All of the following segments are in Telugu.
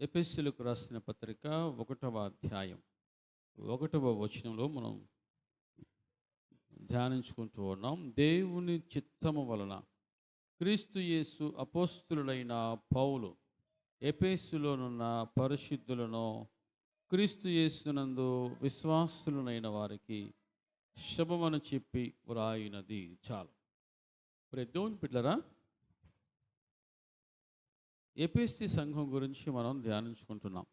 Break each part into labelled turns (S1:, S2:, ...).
S1: ఎపిస్సులకు రాసిన పత్రిక ఒకటవ అధ్యాయం. ఒకటవ వచనంలో మనం ధ్యానించుకుంటూ ఉన్నాం. దేవుని చిత్తము వలన క్రీస్తు యేసు అపోస్తులుడైన పౌలు ఎపేసులోనున్న పరిశుద్ధులను క్రీస్తు యేసునందు విశ్వాసులనైన వారికి శుభమని చెప్పి వ్రాయినది చాలు. ఇప్పుడు దేవుని పిల్లరా ఎపిస్తి సంఘం గురించి మనం ధ్యానించుకుంటున్నాం.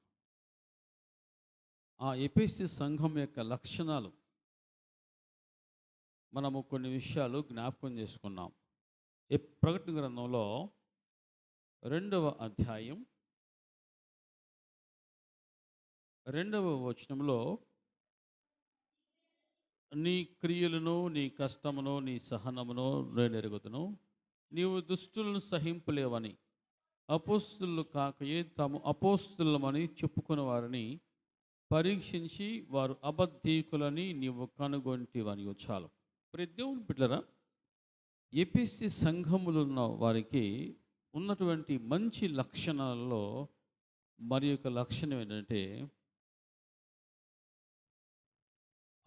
S1: ఆ ఎపిస్తి సంఘం యొక్క లక్షణాలు మనము కొన్ని విషయాలు జ్ఞాపకం చేసుకున్నాం. ప్రకటన గ్రంథంలో రెండవ అధ్యాయం రెండవ వచనంలో నీ క్రియలను నీ కష్టమును నీ సహనమును నేను ఎరుగుతును నీవు దుష్టులను సహింపలేవని అపోస్తులు కాకయే తాము అపోస్తులమని చెప్పుకున్న వారిని పరీక్షించి వారు అబద్ధీకులని నీవు కనుగొంటివని చాలు. ప్రతి దేవుని బిడ్డరా ఎపిసి సంఘములు ఉన్న వారికి ఉన్నటువంటి మంచి లక్షణాలలో మరి యొక్క లక్షణం ఏంటంటే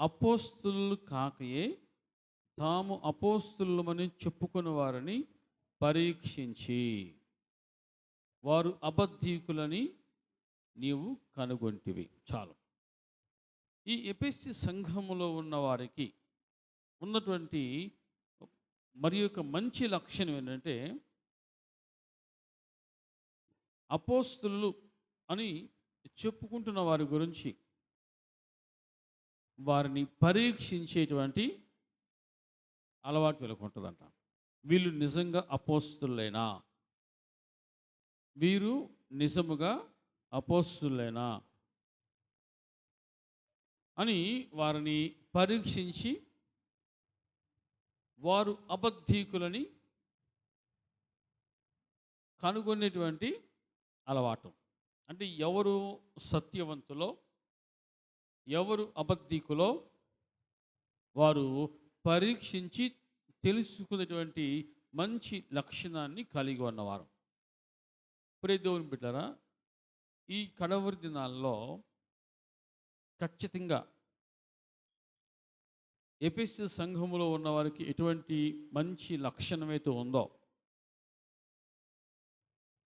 S1: అపోస్తులు కాకయే తాము అపోస్తులమని చెప్పుకున్న వారిని పరీక్షించి. వారు అబద్ధీకులని నీవు కనుగొంటివి. చాలు. ఈ ఎపిసి సంఘములో ఉన్న వారికి ఉన్నటువంటి మరి యొక్క మంచి లక్షణం ఏంటంటే అపోస్తులు అని చెప్పుకుంటున్న వారి గురించి వారిని పరీక్షించేటువంటి అలవాటు వీళ్ళకు ఉంటుందంట. వీళ్ళు నిజంగా అపోస్తులైనా. వీరు నిజముగా అపోస్తులేనా అని వారిని పరీక్షించి వారు అబద్ధీకులని కనుగొనేటువంటి అలవాటు. అంటే ఎవరు సత్యవంతులో ఎవరు అబద్ధీకులో వారు పరీక్షించి తెలుసుకునేటువంటి మంచి లక్షణాన్ని కలిగి ఉన్నవారు. ప్రే దేవుని బిడ్డరా ఈ కడవరి దినాల్లో ఖచ్చితంగా ఎపిసి సంఘములో ఉన్నవారికి ఎటువంటి మంచి లక్షణమైతే ఉందో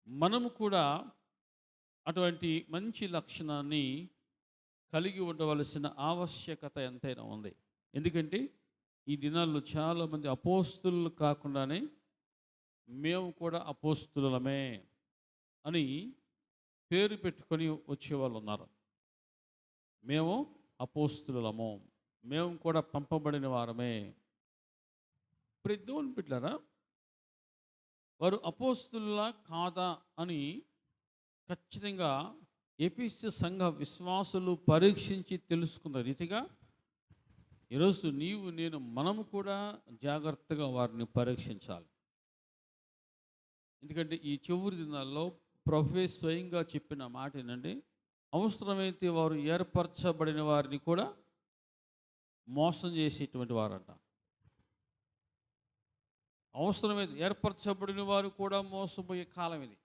S1: మనము కూడా అటువంటి మంచి లక్షణాన్ని కలిగి ఉండవలసిన ఆవశ్యకత ఎంతైనా ఉంది. ఎందుకంటే ఈ దినాల్లో చాలామంది అపోస్తులు కాకుండానే మేము కూడా అపోస్తులమే. అని పేరు పెట్టుకొని వచ్చేవాళ్ళు ఉన్నారు. మేము అపోస్తులము. మేము కూడా పంపబడిన వారమే. ఇప్పుడు దేవుని వారు అపోస్తుల్లా కాదా అని ఖచ్చితంగా ఎపిసి సంఘ విశ్వాసులు పరీక్షించి తెలుసుకున్న రీతిగా ఈరోజు నీవు నేను మనము కూడా జాగ్రత్తగా వారిని పరీక్షించాలి. ఎందుకంటే ఈ చివరి దినాల్లో ప్రభువే స్వయంగా చెప్పిన మాట ఏంటండి అవసరమైతే వారు ఏర్పరచబడిన వారిని కూడా మోసం చేసేటువంటి వారంట. అవసరమైతే ఏర్పరచబడిన వారు కూడా మోసపోయే కాలం ఇది.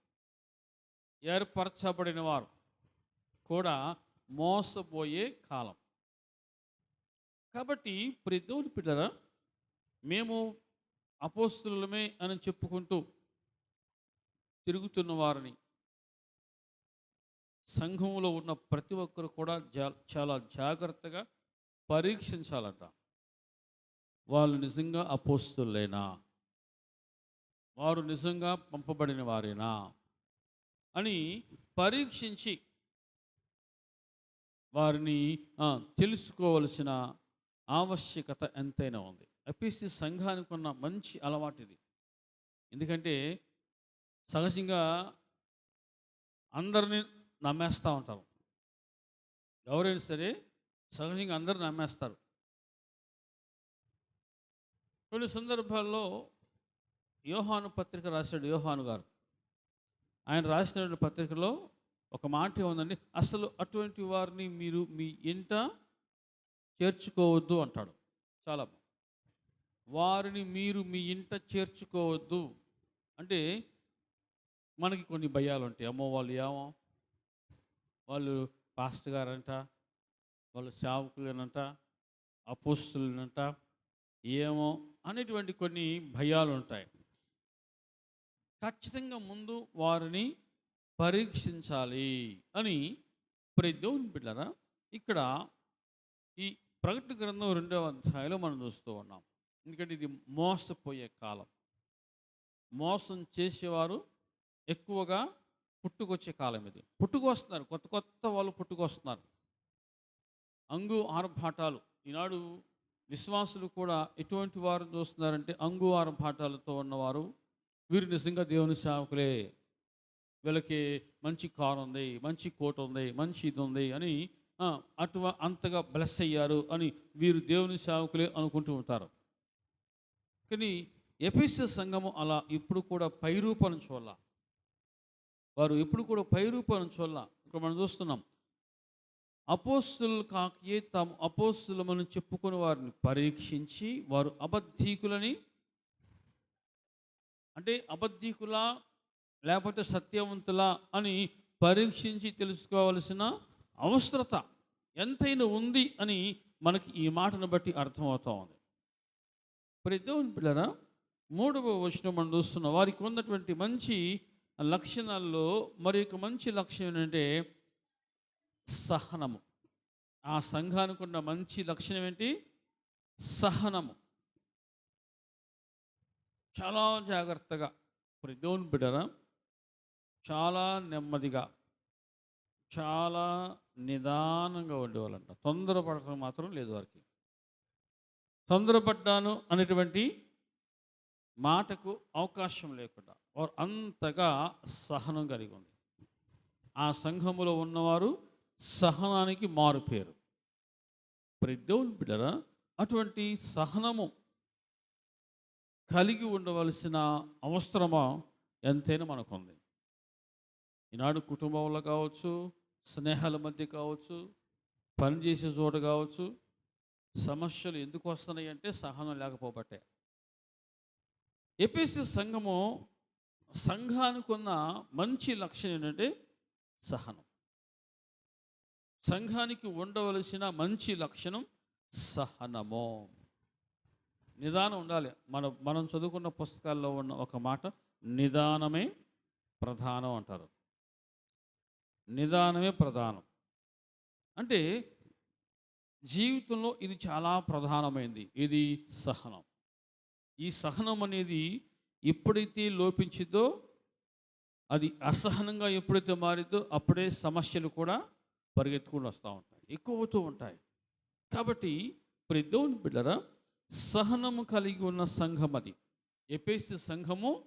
S1: ఏర్పరచబడిన వారు కూడా మోసపోయే కాలం. కాబట్టి ప్రతి పిల్లరా మేము అపోస్తులమే అని చెప్పుకుంటూ తిరుగుతున్న వారిని సంఘంలో ఉన్న ప్రతి ఒక్కరు కూడా జా చాలా జాగ్రత్తగా పరీక్షించాలట. వాళ్ళు నిజంగా అపోస్తులేనా వారు నిజంగా పంపబడిన వారేనా అని పరీక్షించి వారిని తెలుసుకోవలసిన ఆవశ్యకత ఎంతైనా ఉంది. ఎపిసి సంఘానికి ఉన్న మంచి అలవాటు ఇది. ఎందుకంటే సహజంగా అందరినీ నమ్మేస్తూ ఉంటారు ఎవరైనా సరే సహజంగా అందరూ నమ్మేస్తారు. కొన్ని సందర్భాల్లో యోహాను పత్రిక రాశాడు యోహాను గారు. ఆయన రాసిన పత్రికలో ఒక మాట ఉందండి అసలు అటువంటి వారిని మీరు మీ ఇంట చేర్చుకోవద్దు అంటాడు చాలా వారిని మీరు మీ ఇంట చేర్చుకోవద్దు. అంటే మనకి కొన్ని భయాలు ఉంటాయి అమ్మో వాళ్ళు ఏమో వాళ్ళు పాస్టర్ గారంట వాళ్ళు సేవకులనంట అపోస్తులనంట ఏమో అనేటువంటి కొన్ని భయాలు ఉంటాయి ఖచ్చితంగా ముందు వారిని పరీక్షించాలి అని ప్రతి పిల్లరా బిడ్డరా ఇక్కడ ఈ ప్రకటన గ్రంథం రెండవ అధ్యాయంలో మనం చూస్తూ ఉన్నాం. ఎందుకంటే ఇది మోసపోయే కాలం. మోసం చేసేవారు ఎక్కువగా పుట్టుకొచ్చే కాలం ఇది. పుట్టుకొస్తున్నారు. కొత్త కొత్త వాళ్ళు పుట్టుకొస్తున్నారు. అంగు ఆర్భాటాలు. ఈనాడు విశ్వాసులు కూడా ఎటువంటి వారు చూస్తున్నారంటే అంగు ఆర్భాటాలతో ఉన్నవారు వీరు నిజంగా దేవుని సేవకులే. వీళ్ళకి మంచి కారు ఉంది మంచి కోట్ ఉంది మంచి ఇది ఉంది అని అటు అంతగా బ్లెస్ అయ్యారు అని వీరు దేవుని సేవకులే అనుకుంటూ ఉంటారు. కానీ ఎపిస్ సంఘము అలా ఇప్పుడు కూడా పైరూపం చూడాలి వారు ఎప్పుడు కూడా పైరూపం చూడాల. ఇక్కడ మనం చూస్తున్నాం. అపోస్తులు కాకే తాము అపోస్తులమని చెప్పుకుని వారిని పరీక్షించి వారు అబద్ధీకులని అంటే అబద్ధీకులా లేకపోతే సత్యవంతులా అని పరీక్షించి తెలుసుకోవాల్సిన అవసరత ఎంతైనా ఉంది అని మనకి ఈ మాటను బట్టి అర్థమవుతా ఉంది. ప్రతి పిల్లరా మూడవ వచనం మనం చూస్తున్నాం. వారికి ఉన్నటువంటి మంచి లక్షణాల్లో మరి ఒక మంచి లక్షణం ఏంటంటే సహనము. ఆ సంఘానికి ఉన్న మంచి లక్షణం ఏంటి? సహనము. చాలా జాగ్రత్తగా. ప్రదోన్ దేవుని చాలా నెమ్మదిగా చాలా నిదానంగా ఉండేవాళ్ళంట తొందరపడటం మాత్రం లేదు వారికి. తొందరపడ్డాను అనేటువంటి మాటకు అవకాశం లేకుండా. వారు అంతగా సహనం కలిగి ఉంది. ఆ సంఘములో ఉన్నవారు సహనానికి మారు పేరు. ప్రతి దేవుని బిడ్డరా అటువంటి సహనము కలిగి ఉండవలసిన అవసరమా ఎంతైనా మనకుంది. ఈనాడు కుటుంబంలో కావచ్చు స్నేహాల మధ్య కావచ్చు పనిచేసే చోట కావచ్చు సమస్యలు ఎందుకు వస్తున్నాయి అంటే సహనం లేకపోబట్టే. ఎపిసి సంఘము సంఘానికి ఉన్న మంచి లక్షణం ఏంటంటే సహనం. సంఘానికి ఉండవలసిన మంచి లక్షణం సహనము. నిదానం ఉండాలి. మన మనం చదువుకున్న పుస్తకాల్లో ఉన్న ఒక మాట నిదానమే ప్రధానం అంటారు. నిదానమే ప్రధానం. అంటే జీవితంలో ఇది చాలా ప్రధానమైంది. ఇది సహనం. ఈ సహనం అనేది ఎప్పుడైతే లోపించిందో అది అసహనంగా ఎప్పుడైతే మారిందో అప్పుడే సమస్యలు కూడా పరిగెత్తుకుని వస్తూ ఉంటాయి ఎక్కువ అవుతూ ఉంటాయి. కాబట్టి ప్రతి బిడ్డరా సహనము కలిగి ఉన్న సంఘం అది. ఎపేసి సంఘము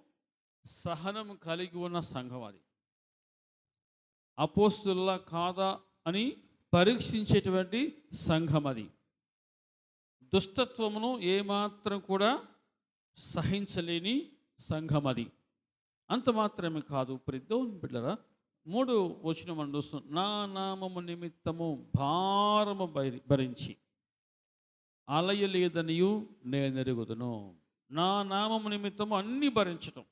S1: సహనము కలిగి ఉన్న సంఘం అది. అపోస్తుల్లా కాదా అని పరీక్షించేటువంటి సంఘం అది. దుష్టత్వమును ఏమాత్రం కూడా సహించలేని సంఘం అది అంత మాత్రమే కాదు ప్రతిదోని బిడ్డరా మూడు వచ్చిన మనం చూస్తున్నాం. నా నామము నిమిత్తము భారము భరి- భరించి అలయ లేదనియు నేనెరుగుదును నా నామము నిమిత్తము అన్ని భరించటం.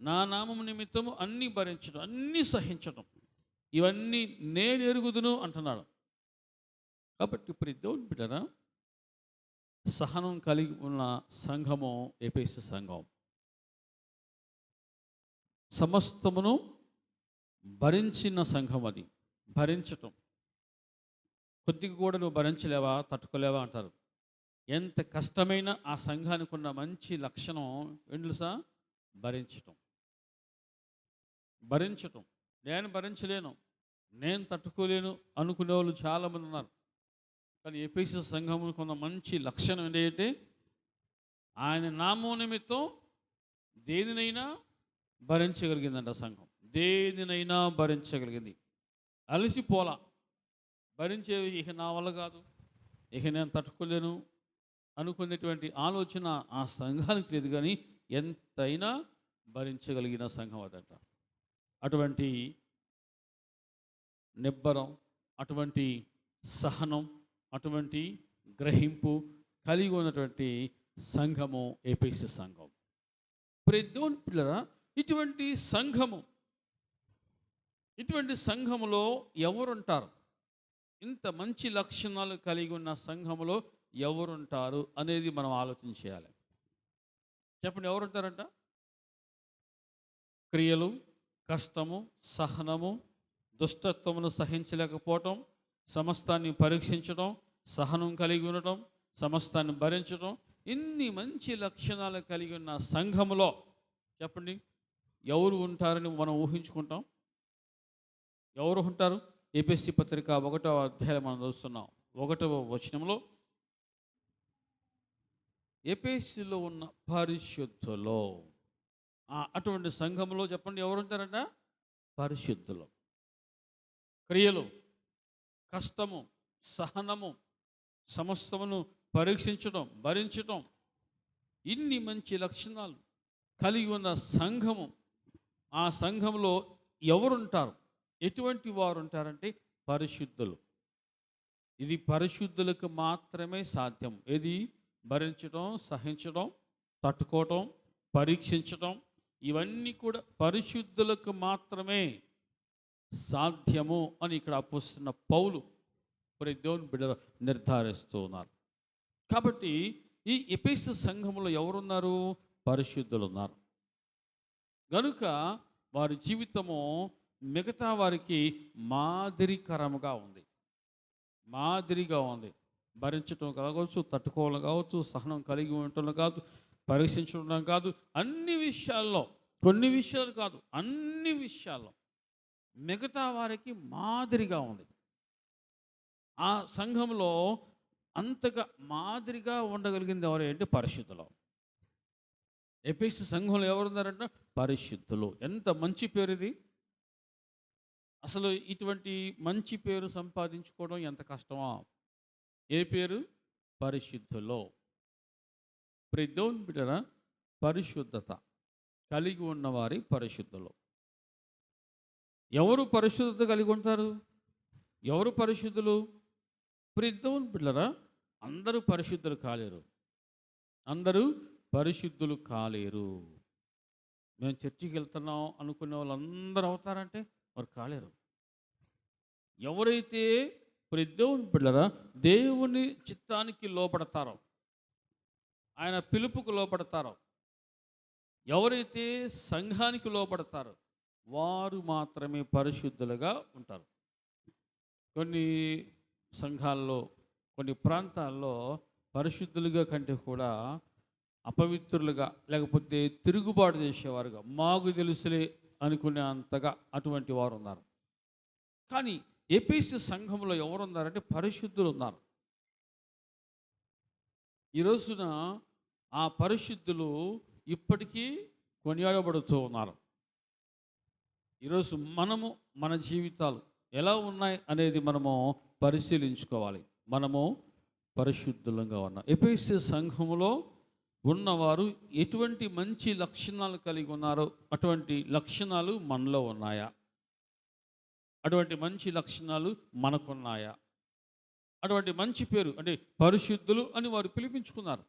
S1: నా నామము నిమిత్తము అన్ని భరించడం అన్ని సహించటం. ఇవన్నీ నేను ఎరుగుదును అంటున్నాడు. కాబట్టి ఇప్పుడు దేవుని బిడ్డరా సహనం కలిగి ఉన్న సంఘము ఏపీఎస్ సంఘం. సమస్తమును భరించిన సంఘం అది. భరించటం. కొద్దిగా కూడా నువ్వు భరించలేవా తట్టుకోలేవా అంటారు. ఎంత కష్టమైన ఆ సంఘానికి ఉన్న మంచి లక్షణం ఏంటి భరించటం. భరించటం. నేను భరించలేను. నేను తట్టుకోలేను అనుకునే వాళ్ళు చాలామంది ఉన్నారు. కానీ ఎపిసి సంఘమునికి ఉన్న మంచి లక్షణం ఏంటంటే ఆయన నామం నిమిత్తం దేనినైనా భరించగలిగిందంట సంఘం. దేనినైనా భరించగలిగింది. అలసిపోలా. భరించేవి ఇక నా వల్ల కాదు. ఇక నేను తట్టుకోలేను అనుకునేటువంటి ఆలోచన ఆ సంఘానికి లేదు కానీ ఎంతైనా భరించగలిగిన సంఘం అదంట. అటువంటి నిబ్బరం అటువంటి సహనం అటువంటి గ్రహింపు కలిగి ఉన్నటువంటి సంఘము ఏపీసీ సంఘం. ప్రతి పిల్లల ఇటువంటి సంఘము ఇటువంటి సంఘములో ఎవరుంటారు? ఇంత మంచి లక్షణాలు కలిగి ఉన్న సంఘములో ఎవరుంటారు అనేది మనం ఆలోచన చేయాలి. చెప్పండి ఎవరుంటారంట? క్రియలు కష్టము సహనము దుష్టత్వమును సహించలేకపోవటం సమస్తాన్ని పరీక్షించడం సహనం కలిగి ఉండటం సమస్తాన్ని భరించడం ఇన్ని మంచి లక్షణాలు కలిగి ఉన్న సంఘములో చెప్పండి ఎవరు ఉంటారని మనం ఊహించుకుంటాం? ఎవరు ఉంటారు? ఏపీఎస్సి పత్రిక ఒకటవ అధ్యాయం మనం చూస్తున్నాం ఒకటవ వచనంలో ఏపీఎస్సీలో ఉన్న పరిశుద్ధులో. ఆ, అటువంటి సంఘంలో చెప్పండి ఎవరు ఉంటారంట? పరిశుద్ధులు. క్రియలు. కష్టము సహనము సమస్తమును పరీక్షించడం భరించడం ఇన్ని మంచి లక్షణాలు కలిగి ఉన్న సంఘము. ఆ సంఘంలో ఎవరుంటారు? ఎటువంటి వారు ఉంటారంటే పరిశుద్ధులు. ఇది పరిశుద్ధులకు మాత్రమే సాధ్యం. ఇది భరించడం సహించడం తట్టుకోవటం పరీక్షించడం ఇవన్నీ కూడా పరిశుద్ధులకు మాత్రమే. సాధ్యము అని ఇక్కడ అప్పుస్తున్న పౌలు మరి దేవుని బిడ్డ నిర్ధారిస్తూ ఉన్నారు. కాబట్టి ఈ ఎపిస్ సంఘంలో ఎవరున్నారు? పరిశుద్ధులు ఉన్నారు గనుక వారి జీవితము మిగతా వారికి మాదిరికరముగా ఉంది. మాదిరిగా ఉంది. భరించటం కావచ్చు తట్టుకోవడం కావచ్చు సహనం కలిగి ఉండటం కాదు పరీక్షించడం కాదు అన్ని విషయాల్లో కొన్ని విషయాలు కాదు అన్ని విషయాల్లో మిగతా వారికి మాదిరిగా ఉంది. ఆ సంఘంలో అంతగా మాదిరిగా ఉండగలిగింది ఎవరు అంటే పరిశుద్ధులు. ఎపిస్ సంఘంలో ఎవరున్నారంటే పరిశుద్ధులు. ఎంత మంచి పేరు ఇది అసలు ఇటువంటి మంచి పేరు సంపాదించుకోవడం ఎంత కష్టమా? ఏ పేరు? పరిశుద్ధులో. ప్రతి బిడ్డన పరిశుద్ధత కలిగి ఉన్నవారి పరిశుద్ధులు. ఎవరు పరిశుద్ధత కలిగి ఉంటారు? ఎవరు పరిశుద్ధులు? ప్రిద్దవుని పిల్లరా అందరూ పరిశుద్ధులు కాలేరు. అందరూ పరిశుద్ధులు కాలేరు. మేము చర్చికి వెళ్తున్నాం అనుకునే వాళ్ళందరూ అవుతారంటే వారు కాలేరు. ఎవరైతే ప్రదేవుని బిడ్డరా దేవుని చిత్తానికి లోపడతారో ఆయన పిలుపుకు లోపడతారో ఎవరైతే సంఘానికి లోపడతారో వారు మాత్రమే పరిశుద్ధులుగా ఉంటారు. కొన్ని సంఘాల్లో కొన్ని ప్రాంతాల్లో పరిశుద్ధులుగా కంటే కూడా అపవిత్రులుగా లేకపోతే తిరుగుబాటు చేసేవారుగా మాకు తెలుసులే అనుకునే అంతగా అటువంటి వారు ఉన్నారు కానీ ఏపీసీ సంఘంలో ఎవరు ఉన్నారంటే పరిశుద్ధులు ఉన్నారు ఈ రోజున ఆ పరిశుద్ధులు ఇప్పటికీ కొనియాడబడుతూ ఉన్నారు. ఈరోజు మనము మన జీవితాలు ఎలా ఉన్నాయి అనేది మనము పరిశీలించుకోవాలి. మనము పరిశుద్ధులంగా ఉన్నాం ఎపిసి సంఘములో ఉన్నవారు ఎటువంటి మంచి లక్షణాలు కలిగి ఉన్నారో అటువంటి లక్షణాలు మనలో ఉన్నాయా? అటువంటి మంచి లక్షణాలు మనకున్నాయా? అటువంటి మంచి పేరు అంటే పరిశుద్ధులు అని వారు పిలిపించుకున్నారు.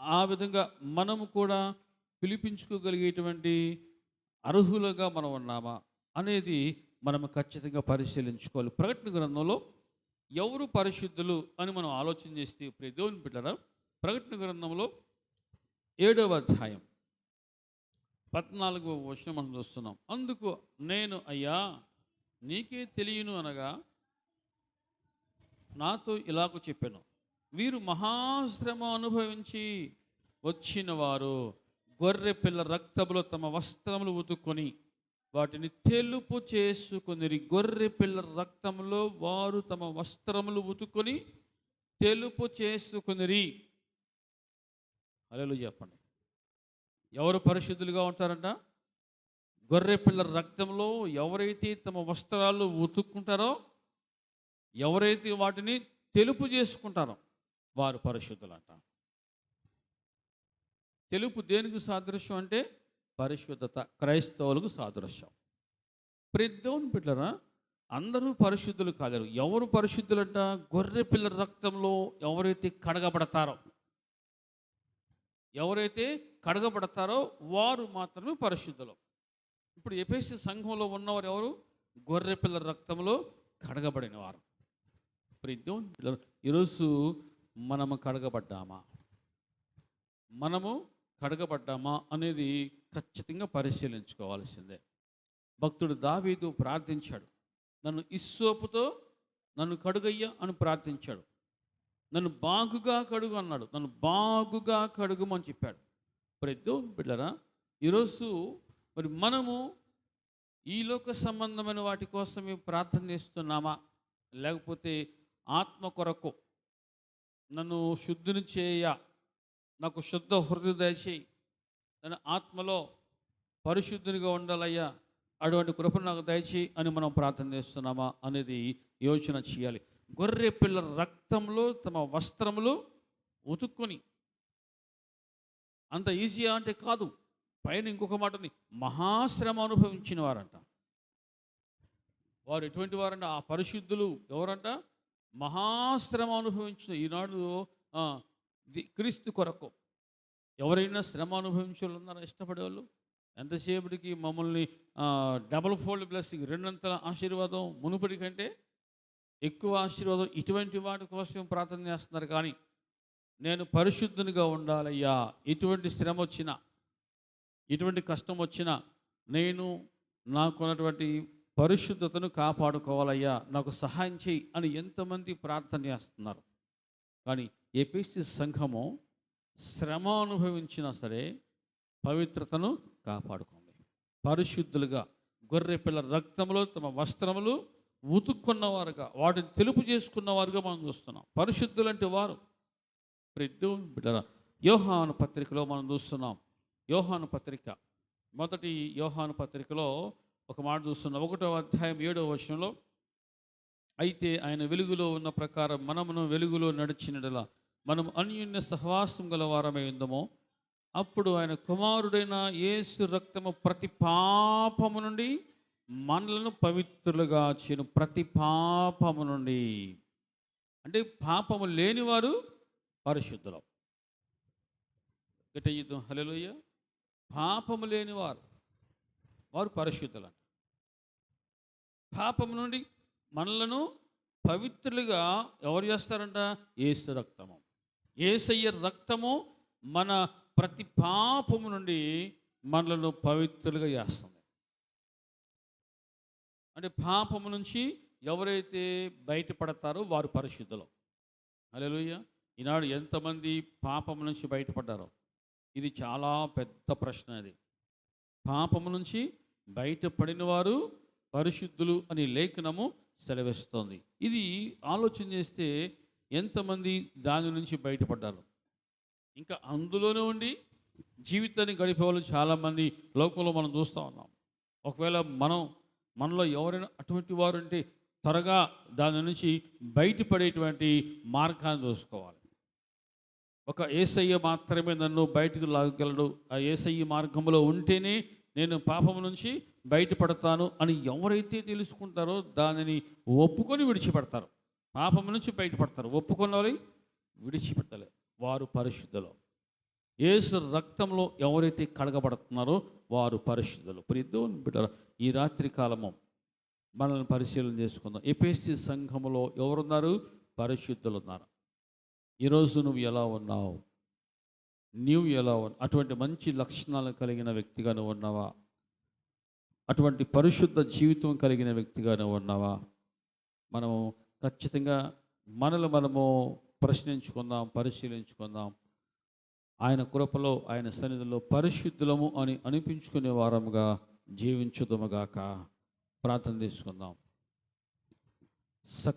S1: ఆ విధంగా మనము కూడా పిలిపించుకోగలిగేటువంటి అర్హులుగా మనం ఉన్నామా అనేది మనం ఖచ్చితంగా పరిశీలించుకోవాలి. ప్రకటన గ్రంథంలో ఎవరు పరిశుద్ధులు అని మనం ఆలోచన చేస్తే ఇప్పుడు దేవుని బిడ్డరా ప్రకటన గ్రంథంలో ఏడవ అధ్యాయం పద్నాలుగవ వచనం మనం చూస్తున్నాం. అందుకు నేను అయ్యా నీకే తెలియను అనగా నాతో ఇలాగ చెప్పాను. వీరు మహాశ్రమ అనుభవించి వచ్చిన వారు గొర్రె పిల్ల రక్తంలో తమ వస్త్రములు ఉతుక్కొని వాటిని తెలుపు చేసుకుని గొర్రె పిల్ల రక్తంలో వారు తమ వస్త్రములు ఉతుక్కొని తెలుపు చేసుకునిరి. అలెలు చెప్పండి. ఎవరు పరిశుద్ధులుగా ఉంటారంట? గొర్రె పిల్ల రక్తంలో ఎవరైతే తమ వస్త్రాలు ఉతుక్కుంటారో ఎవరైతే వాటిని తెలుపు చేసుకుంటారో వారు పరిశుద్ధులంట. తెలుపు దేనికి సాదృశ్యం అంటే పరిశుద్ధత క్రైస్తవులకు సాదృశ్యం. ప్రద్దోని బిడ్డరా అందరూ పరిశుద్ధులు కాలేరు. ఎవరు పరిశుద్ధులంట? గొర్రె పిల్ల రక్తంలో ఎవరైతే కడగబడతారో ఎవరైతే కడగబడతారో వారు మాత్రమే పరిశుద్ధులు. ఇప్పుడు ఎపిసి సంఘంలో ఉన్నవారు ఎవరు? గొర్రె పిల్లల రక్తంలో కడగబడిన వారు ప్రియ దేవుని పిల్లలు, ఈరోజు మనము కడగబడ్డామా? మనము కడగబడ్డామా అనేది ఖచ్చితంగా పరిశీలించుకోవాల్సిందే. భక్తుడు దావీదు ప్రార్థించాడు. నన్ను ఇస్సోపుతో నన్ను కడుగయ్యా అని ప్రార్థించాడు. నన్ను బాగుగా కడుగు అన్నాడు. నన్ను బాగుగా కడుగుమని చెప్పాడు. ప్రతి బిడ్డరా ఈరోజు మరి మనము ఈ లోక సంబంధమైన వాటి కోసమే ప్రార్థన చేస్తున్నామా? లేకపోతే ఆత్మ కొరకు నన్ను శుద్ధిని చేయ నాకు శుద్ధ హృదయ దయచేయి. నేను ఆత్మలో పరిశుద్ధునిగా ఉండాలయ్యా. అటువంటి కృపను నాకు దయచేయి అని మనం ప్రార్థన చేస్తున్నామా అనేది యోచన చేయాలి. గొర్రె పిల్ల రక్తంలో తమ వస్త్రములు ఉతుక్కొని. అంత ఈజీయా అంటే కాదు. పైన ఇంకొక మాటని మహాశ్రమ అనుభవించిన వారంట. వారు ఎటువంటి వారంట? ఆ పరిశుద్ధులు ఎవరంట? మహాశ్రమ అనుభవించిన ఈనాడు క్రీస్తు కొరకు. ఎవరైనా శ్రమ అనుభవించే వాళ్ళు ఉన్నారా ఇష్టపడేవాళ్ళు? ఎంతసేపటికి మమ్మల్ని డబల్ ఫోల్డ్ బ్లెస్సింగ్ రెండంతల ఆశీర్వాదం మునుపటి కంటే ఎక్కువ ఆశీర్వాదం ఇటువంటి వాటి కోసం ప్రార్థన చేస్తున్నారు. కానీ నేను పరిశుద్ధునిగా ఉండాలయ్యా. ఎటువంటి శ్రమ వచ్చినా ఎటువంటి కష్టం వచ్చినా నేను నాకున్నటువంటి పరిశుద్ధతను కాపాడుకోవాలయ్యా. నాకు సహాయం చేయి అని ఎంతమంది ప్రార్థన చేస్తున్నారు. కానీ ఏపీసీ సంఘము శ్రమ అనుభవించినా సరే పవిత్రతను కాపాడుకుంది. పరిశుద్ధులుగా గొర్రె పిల్ల రక్తంలో తమ వస్త్రములు ఉతుక్కున్నవారుగా వాటిని తెలుపు చేసుకున్నవారుగా మనం చూస్తున్నాం. పరిశుద్ధులంటే వారు. ప్రతి బిడ్డ యోహాను పత్రికలో మనం చూస్తున్నాం. యోహాను పత్రిక. మొదటి యోహాను పత్రికలో ఒక మాట చూస్తున్నాం. ఒకటో అధ్యాయం ఏడవ వర్షంలో అయితే ఆయన వెలుగులో ఉన్న ప్రకారం మనమును వెలుగులో నడిచినడలా మనం అన్యోన్య సహవాసం గల వారమై ఉందమో అప్పుడు ఆయన కుమారుడైన యేసు రక్తము ప్రతి పాపము నుండి మనలను పవిత్రులుగా చేయను. ప్రతి పాపము నుండి. అంటే పాపము లేనివారు పరిశుద్ధులం. గట్ట యుద్ధం హలలోయ పాపము లేనివారు వారు పరిశుద్ధులు. అంట పాపము నుండి మనలను పవిత్రులుగా ఎవరు చేస్తారంట? ఏసు రక్తము. ఏసయ్య రక్తము మన ప్రతి పాపము నుండి మనలను పవిత్రులుగా చేస్తుంది. అంటే పాపము నుంచి ఎవరైతే బయటపడతారో వారు పరిశుద్ధులు. అలెలుయ్య ఈనాడు ఎంతమంది పాపము నుంచి బయటపడ్డారో. ఇది చాలా పెద్ద ప్రశ్న అది. పాపము నుంచి బయటపడిన వారు పరిశుద్ధులు అని లేఖనము సెలవిస్తోంది. ఇది ఆలోచన చేస్తే ఎంతమంది దాని నుంచి బయటపడ్డారు? ఇంకా అందులోనే ఉండి జీవితాన్ని గడిపే వాళ్ళు చాలామంది లోకంలో మనం చూస్తూ ఉన్నాం. ఒకవేళ మనం మనలో ఎవరైనా అటువంటి వారు ఉంటే త్వరగా దాని నుంచి బయటపడేటువంటి మార్గాన్ని చూసుకోవాలి. ఒక ఏసయ్య మాత్రమే నన్ను బయటకు లాగగలడు. ఆ ఏసయ్య మార్గంలో ఉంటేనే నేను పాపం నుంచి బయటపడతాను అని ఎవరైతే తెలుసుకుంటారో దానిని ఒప్పుకొని విడిచిపెడతారు. పాపం నుంచి బయటపడతారు. ఒప్పుకున్న విడిచిపెట్టలే. వారు పరిశుద్ధులు. ఏసు రక్తంలో ఎవరైతే కడగబడుతున్నారో వారు పరిశుద్ధులు. ప్రతి బిడ్డల ఈ రాత్రి కాలము మనల్ని పరిశీలన చేసుకుందాం. ఎపిఎస్సి సంఘములో ఎవరున్నారు? పరిశుద్ధులు ఉన్నారు ఈరోజు నువ్వు ఎలా ఉన్నావు? నీవు ఎలా ఉన్నావు అటువంటి మంచి లక్షణాలు కలిగిన వ్యక్తిగా నువ్వు ఉన్నావా? అటువంటి పరిశుద్ధ జీవితం కలిగిన వ్యక్తిగా నువ్వు ఉన్నావా? మనము ఖచ్చితంగా మనల్ని మనము ప్రశ్నించుకుందాం పరిశీలించుకుందాం. ఆయన కృపలో ఆయన సన్నిధిలో పరిశుద్ధులము అని అనిపించుకునే వారముగా జీవించుదముగాక ప్రార్థన తీసుకుందాం సకల